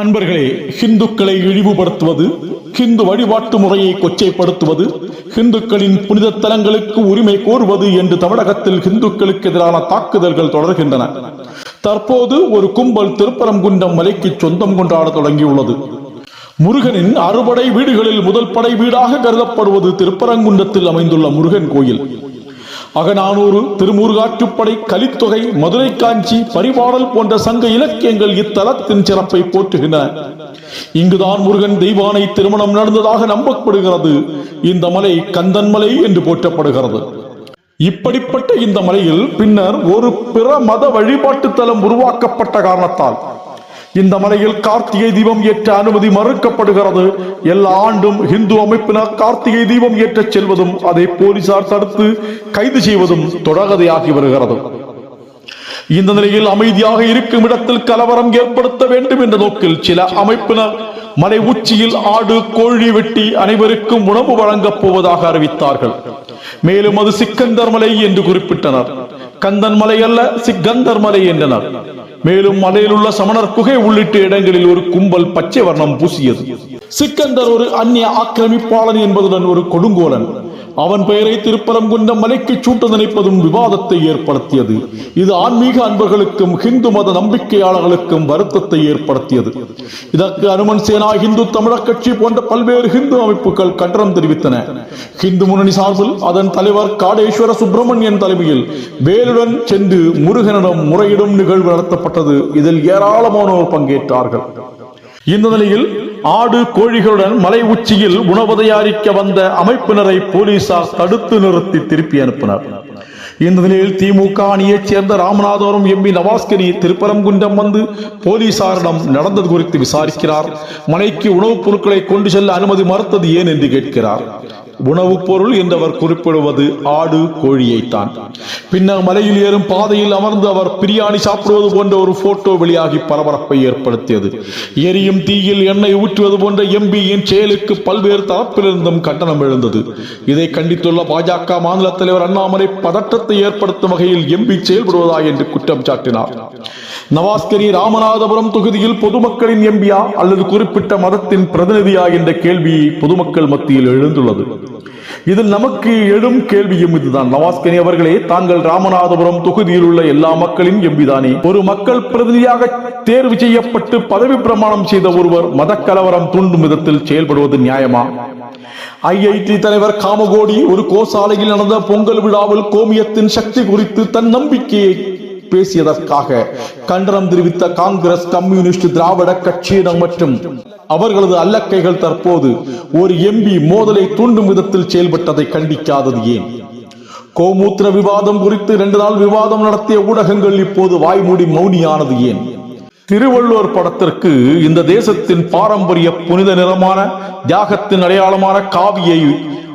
அன்பர்களே ஹிந்துக்களை இழிவுபடுத்துவது ஹிந்து வழிபாட்டு முறையை கொச்சைப்படுத்துவது ஹிந்துக்களின் புனித தலங்களுக்கு உரிமை கோருவது என்று தமிழகத்தில் ஹிந்துக்களுக்கு எதிரான தாக்குதல்கள் தொடர்கின்றன. தற்போது ஒரு கும்பல் திருப்பரங்குன்றம் மலைக்கு சொந்தம் கொண்டாட தொடங்கியுள்ளது. முருகனின் அறுபடை வீடுகளில் முதல் படை வீடாக கருதப்படுவது திருப்பரங்குன்றத்தில் அமைந்துள்ள முருகன் கோயில். அகநானூறு திருமுருகாற்றுப்படை கலித்தொகை மதுரை காஞ்சி பரிபாடல் போன்ற சங்க இலக்கியங்கள் இத்தலத்தின் சிறப்பை போற்றுகின்றன. இங்குதான் முருகன் தெய்வானை திருமணம் நடந்ததாக நம்பப்படுகிறது. இந்த மலை கந்தன் மலை என்று போற்றப்படுகிறது. இப்படிப்பட்ட இந்த மலையில் பின்னர் ஒரு பிற மத வழிபாட்டு தலம் உருவாக்கப்பட்ட காரணத்தால் இந்த மலையில் கார்த்திகை தீபம் ஏற்ற அனுமதி மறுக்கப்படுகிறது. எல்லா ஆண்டும் இந்து அமைப்பினர் கார்த்திகை தீபம் ஏற்றச் செல்வதும் அதை போலீசார் தடுத்து கைது செய்வதும் தொடர்கதையாகி வருகிறது. இந்த நிலையில் அமைதியாக இருக்கும் இடத்தில் கலவரம் ஏற்படுத்த வேண்டும் என்ற நோக்கில் சில அமைப்பினர் மலை உச்சியில் ஆடு கோழி வெட்டி அனைவருக்கும் உணவு வழங்கப் போவதாக அறிவித்தார்கள். மேலும் அது சிக்கந்தர் மலை என்று குறிப்பிட்டனர். கந்தன் மலை அல்ல சிக்கந்தர் மலை என்றனர். மேலும் மலையில் உள்ள சமணர் குகை உள்ளிட்ட இடங்களில் ஒரு கும்பல் பச்சை வர்ணம் பூசியது. சிக்கந்தர் ஒரு அந்நிய ஆக்கிரமிப்பாளன் என்பதுடன் ஒரு கொடுங்கோலன். அவன் பெயரை திருப்பரங்குன்றம் மலைக்கு சூட்ட நினைப்பதும் விவாதத்தை ஏற்படுத்தியது. இது ஆன்மீக அன்பர்களுக்கும் ஹிந்து மத நம்பிக்கையாளர்களுக்கும் வருத்தத்தை ஏற்படுத்தியது. இதற்கு அனுமன் சேனா ஹிந்து தமிழர் கட்சி போன்ற பல்வேறு ஹிந்து அமைப்புகள் கண்டனம் தெரிவித்தன. ஹிந்து முன்னணி சார்பில் அதன் தலைவர் காடேஸ்வர சுப்பிரமணியன் தலைமையில் வேலுடன் சென்று முருகனிடம் முறையிடும் நிகழ்வு நடத்தப்பட்டது. இதில் ஏராளமானோர் பங்கேற்றார்கள். இந்த நிலையில் ஆடு கோழிகளுடன் மலை உச்சியில் உணவு தயாரிக்க வந்த அமைப்பினரை போலீசார் தடுத்து நிறுத்தி திருப்பி அனுப்பினர். இந்த நிலையில் திமுக அணியைச் சேர்ந்த ராமநாதபுரம் எம்பி நவாஸ்கனி திருப்பரங்குன்றம் வந்து போலீசாரிடம் நடந்தது குறித்து விசாரிக்கிறார். மலைக்கு உணவுப் பொருட்களை கொண்டு செல்ல அனுமதி மறுத்தது ஏன் என்று கேட்கிறார். உணவுப் பொருள் என்றவர் குறிப்பிடுவது ஆடு கோழியைத்தான். பின்னர் மலையில் ஏறும் பாதையில் அமர்ந்து அவர் பிரியாணி சாப்பிடுவது போன்ற ஒரு போட்டோ வெளியாகி பரபரப்பை ஏற்படுத்தியது. எரியும் தீயில் எண்ணெய் ஊற்றுவது போன்ற எம்பியின் செயலுக்கு பல்வேறு தரப்பிலிருந்தும் கண்டனம் எழுந்தது. இதை கண்டித்துள்ள பாஜக மாநில தலைவர் அண்ணாமலை பதற்றத்தை ஏற்படுத்தும் வகையில் எம்பி செயல்படுவதா என்று குற்றம் சாட்டினார். நவாஸ்கரி ராமநாதபுரம் தொகுதியில் பொதுமக்களின் எம்பியா அல்லது குறிப்பிட்ட மதத்தின் பிரதிநிதியா என்ற கேள்வி பொதுமக்கள் மத்தியில் எழுந்துள்ளது. இதில் நமக்கு எழும் கேள்வியும் இதுதான். நவாஸ்கனி அவர்களே தாங்கள் ராமநாதபுரம் தொகுதியில் உள்ள எல்லா மக்களின் எம்பிதானே. ஒரு மக்கள் பிரதிநிதியாக தேர்வு செய்யப்பட்டு பதவி பிரமாணம் செய்த ஒருவர் மத கலவரம் தூண்டும் விதத்தில் செயல்படுவது நியாயமா? ஐஐடி தலைவர் காமகோடி ஒரு கோசாலையில் நடந்த பொங்கல் விழாவில் கோமியத்தின் சக்தி குறித்து தன் நம்பிக்கையை பேசியதற்காக கண்டனம் தெரிவித்த காங்கிரஸ் கம்யூனிஸ்ட் திராவிட கட்சியிடம் மற்றும் அவர்களது அல்லக்கைகள் தற்போது ஒரு எம்பி மோதலை தூண்டும் விதத்தில் செயல்பட்டதை கண்டிக்காதது ஏன்? கோமூத்திர விவாதம் குறித்து இரண்டு நாள் விவாதம் நடத்திய ஊடகங்கள் இப்போது வாய்மூடி மௌனியானது ஏன்? திருவள்ளுவர் படத்திற்கு இந்த தேசத்தின் பாரம்பரிய புனித நிறமான தியாகத்தின் அடையாளமான காவியை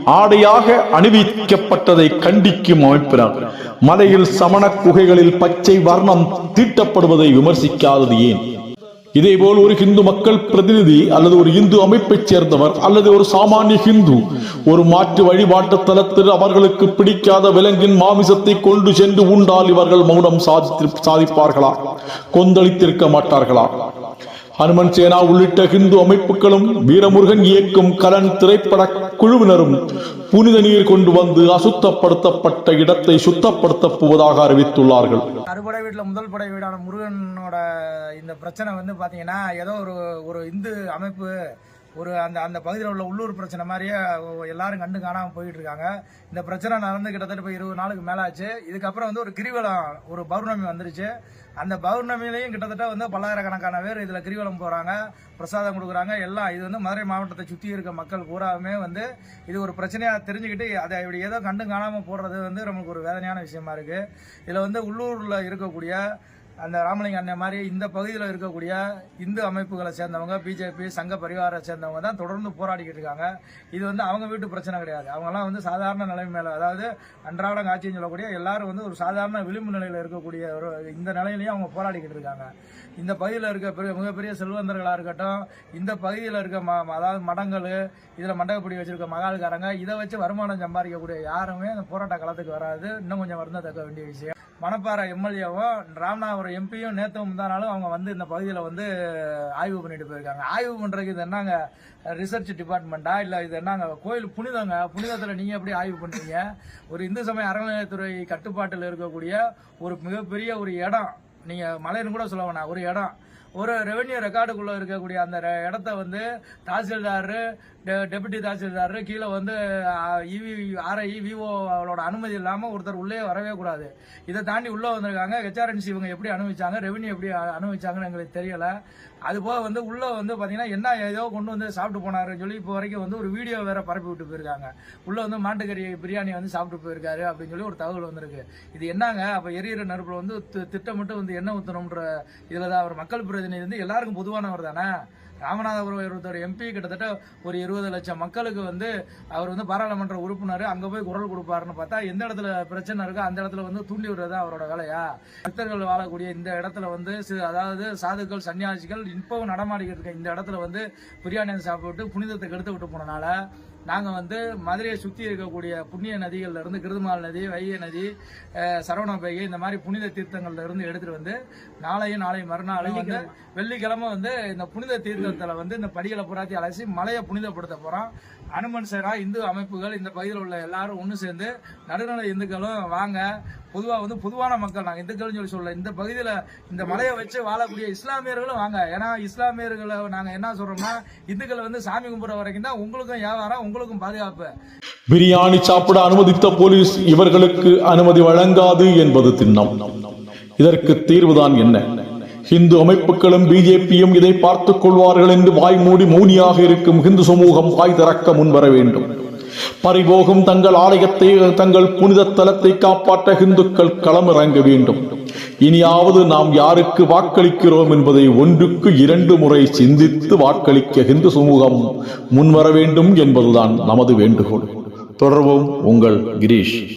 ஆடையாக அணிவிக்கப்பட்டதை கண்டிக்கும் அமைப்பினர். மலையில் சமண குகைகளில் பச்சை வர்ணம் தீட்டப்படுவதை விமர்சிக்காதது ஏன்? இதேபோல் ஒரு இந்து மக்கள் பிரதிநிதி அல்லது ஒரு இந்து அமைப்பைச் சேர்ந்தவர் அல்லது ஒரு சாமானிய ஹிந்து ஒரு மாற்று வழிபாட்டு தலத்தில் அவர்களுக்கு பிடிக்காத விலங்கின் மாமிசத்தை கொண்டு சென்று உண்டால் இவர்கள் மௌனம் சாதித்து சாதிப்பார்களா? கொந்தளித்திருக்க மாட்டார்களா? ஹனுமன் சேனா உள்ளிட்ட ஹிந்து அமைப்புகளும் வீரமுருகன் இயக்கும் கலன் திரைப்பட குழுவினரும் புனித நீர் கொண்டு வந்து அசுத்தப்படுத்தப்பட்ட இடத்தை சுத்தப்படுத்தப் போவதாக அறிவித்துள்ளார்கள். அறுபடை வீட்டில் முதல் படை வீடான முருகனோட இந்த பிரச்சனை வந்து பார்த்தீங்கன்னா ஏதோ ஒரு ஒரு இந்து அமைப்பு ஒரு அந்த அந்த பகுதியில் உள்ள உள்ளூர் பிரச்சனை மாதிரியே எல்லாரும் கண்டு காணாமல் போயிட்டு இருக்காங்க இந்த பிரச்சனை நடந்து கிட்டத்தட்ட இப்போ இருபது நாளுக்கு மேலே ஆச்சு இதுக்கப்புறம் வந்து ஒரு கிரிவலம் ஒரு பௌர்ணமி வந்துருச்சு. அந்த பௌர்ணமிலையும் கிட்டத்தட்ட வந்து பல்லாயிரக்கணக்கான பேர் இதில் கிரிவலம் போகிறாங்க பிரசாதம் கொடுக்குறாங்க. எல்லாம் இது வந்து மதுரை மாவட்டத்தை சுற்றி இருக்க மக்கள் பூராவுமே வந்து இது ஒரு பிரச்சனையாக தெரிஞ்சுக்கிட்டு அதை இப்படி ஏதோ கண்டு காணாமல் போடுறது வந்து நமக்கு ஒரு வேதனையான விஷயமா இருக்குது இதில் வந்து உள்ளூரில் இருக்கக்கூடிய அந்த ராமலிங்க அண்ணன் மாதிரி இந்த பகுதியில் இருக்கக்கூடிய இந்து அமைப்புகளை சேர்ந்தவங்க பிஜேபி சங்க பரிவாரை சேர்ந்தவங்க தான் தொடர்ந்து போராடிக்கிட்டு இருக்காங்க. இது வந்து அவங்க வீட்டு பிரச்சனை கிடையாது. அவங்கெல்லாம் வந்து சாதாரண நிலைமையில அதாவது அன்றாடம் காட்சின்னு சொல்லக்கூடிய எல்லாரும் வந்து ஒரு சாதாரண விளிம்பு நிலையில் இருக்கக்கூடிய ஒரு இந்த நிலையிலையும் அவங்க போராடிக்கிட்டு இருக்காங்க. இந்த பகுதியில் இருக்க பெரிய மிகப்பெரிய செல்வந்தர்களாக இருக்கட்டும் இந்த பகுதியில் இருக்க ம அதாவது மடங்கள் இதில் மண்டகப்படி வச்சிருக்க மகால்காரங்க இதை வச்சு வருமானம் சம்பாதிக்கக்கூடிய யாருமே அந்த போராட்ட காலத்துக்கு வராது. இன்னும் கொஞ்சம் வருந்தத்தக்க வேண்டிய விஷயம். மணப்பாறை எம்எல்ஏவும் ராமநாதபுரம் எம்பியும் நேற்று முந்தானாலும் அவங்க வந்து இந்த பகுதியில் வந்து ஆய்வு பண்ணிட்டு போயிருக்காங்க. ஆய்வு பண்ணுறதுக்கு இது என்னங்க ரிசர்ச் டிபார்ட்மெண்ட்டா இல்லை இது என்னங்க கோயில் புனிதங்க? புனிதத்தில் நீங்கள் எப்படி ஆய்வு பண்ணுறீங்க ஒரு இந்து சமய அறநிலையத்துறை கட்டுப்பாட்டில் இருக்கக்கூடிய ஒரு மிகப்பெரிய ஒரு இடம் நீங்கள் மலைன்னு கூட சொல்ல வேணாம் ஒரு இடம். ஒரு ரெவென்யூ ரெக்கார்டுக்குள்ளே இருக்கக்கூடிய அந்த இடத்த வந்து தாசில்தாரு டெபுட்டி தாசில்தார் கீழே வந்து இவி ஆர்ஐ விஓ அவளோட அனுமதி இல்லாமல் ஒருத்தர் உள்ளே வரவே கூடாது. இதை தாண்டி உள்ளே வந்திருக்காங்க ஹெச்ஆர்என்சி இவங்க எப்படி அனுபவிச்சாங்க ரெவன்யூ எப்படி அ- அனுபவிச்சாங்கன்னு எங்களுக்கு தெரியல. அது போக வந்து உள்ளே வந்து பார்த்தீங்கன்னா என்ன ஏதோ கொண்டு வந்து சாப்பிட்டு போனாருன்னு சொல்லி இப்போ வரைக்கும் வந்து ஒரு வீடியோ வேற பரப்பி விட்டு போயிருக்காங்க. உள்ளே வந்து மாட்டுக்கறி பிரியாணி வந்து சாப்பிட்டு போயிருக்காரு அப்படின்னு சொல்லி ஒரு தகவல் வந்திருக்கு. இது என்னங்க? அப்போ எரியிற நெருப்பில் வந்து தி- திட்டமிட்டு வந்து எண்ணெய் ஊற்றணுன்ற இதில் தான் அவர் மக்கள் பிரதிநிதி வந்து எல்லாருக்கும் பொதுவானவர் தானே? ராமநாதபுரம் இருபத்தோட எம்பி கிட்டத்தட்ட ஒரு இருபது லட்சம் மக்களுக்கு வந்து அவர் வந்து பாராளுமன்ற உறுப்பினர். அங்கே போய் குரல் கொடுப்பாருன்னு பார்த்தா எந்த இடத்துல பிரச்சனை இருக்கோ அந்த இடத்துல வந்து தூண்டி விடுறது அவரோட வேலையா? பக்தர்கள் வாழக்கூடிய இந்த இடத்துல வந்து அதாவது சாதுக்கள் சன்னியாசிகள் இப்பவும் நடமாடிக்கிட்டு இருக்க இந்த இடத்துல வந்து பிரியாணி சாப்பிட்டு புனிதத்தை கெடுத்து விட்டு போனனால நாங்கள் வந்து மதுரையை சுற்றி இருக்கக்கூடிய புண்ணிய நதிகள்ல இருந்து கிருதுமால் நதி வைகை நதி அஹ், சரவண வைகை இந்த மாதிரி புனித தீர்த்தங்கள்ல இருந்து எடுத்துட்டு வந்து நாளையும் நாளை மறுநாளும் வந்து வெள்ளிக்கிழமை. வந்து இந்த புனித தீர்த்தத்தில் வந்து இந்த படிகளை புறாத்தி அலசி மலையை புனிதப்படுத்த போகிறோம் அனுமன் சேரா இந்து அமைப்புகள் இந்த பகுதியில் உள்ள எல்லாரும் ஒன்று சேர்ந்து நடுநிலை இந்துக்களும் வாங்க பொதுவாக வந்து பொதுவான மக்கள் நாங்கள் இந்துக்கள்னு சொல்லி சொல்ல இந்த பகுதியில் இந்த மலையை வச்சு வாழக்கூடிய இஸ்லாமியர்களும் வாங்க. ஏன்னா இஸ்லாமியர்களை நாங்கள் என்ன சொல்கிறோம்னா இந்துக்கள் வந்து சாமி கும்பிட்ற வரைக்கும் தான் உங்களுக்கும் வியாபாரம் உங்களுக்கும் பாதுகாப்பு. பிரியாணி சாப்பிட அனுமதித்த போலீஸ் இவர்களுக்கு அனுமதி வழங்காது என்பது திண்ணம். இதற்கு தீர்வுதான் என்ன? இந்து அமைப்புகளும் பிஜேபியும் இதை பார்த்துக் கொள்வார்கள் என்று வாய் மூடி மௌனியாக இருக்கும் இந்து சமூகம் வாய் திறக்க முன்வர வேண்டும். பறிபோகும் தங்கள் ஆலயத்தை தங்கள் புனித தலத்தை காப்பாற்ற இந்துக்கள் களமிறங்க வேண்டும். இனியாவது நாம் யாருக்கு வாக்களிக்கிறோம் என்பதை ஒன்றுக்கு இரண்டு முறை சிந்தித்து வாக்களிக்க இந்து சமூகம் முன்வர வேண்டும் என்பதுதான் நமது வேண்டுகோள். தொடர்வோம் உங்கள் கிரீஷ்.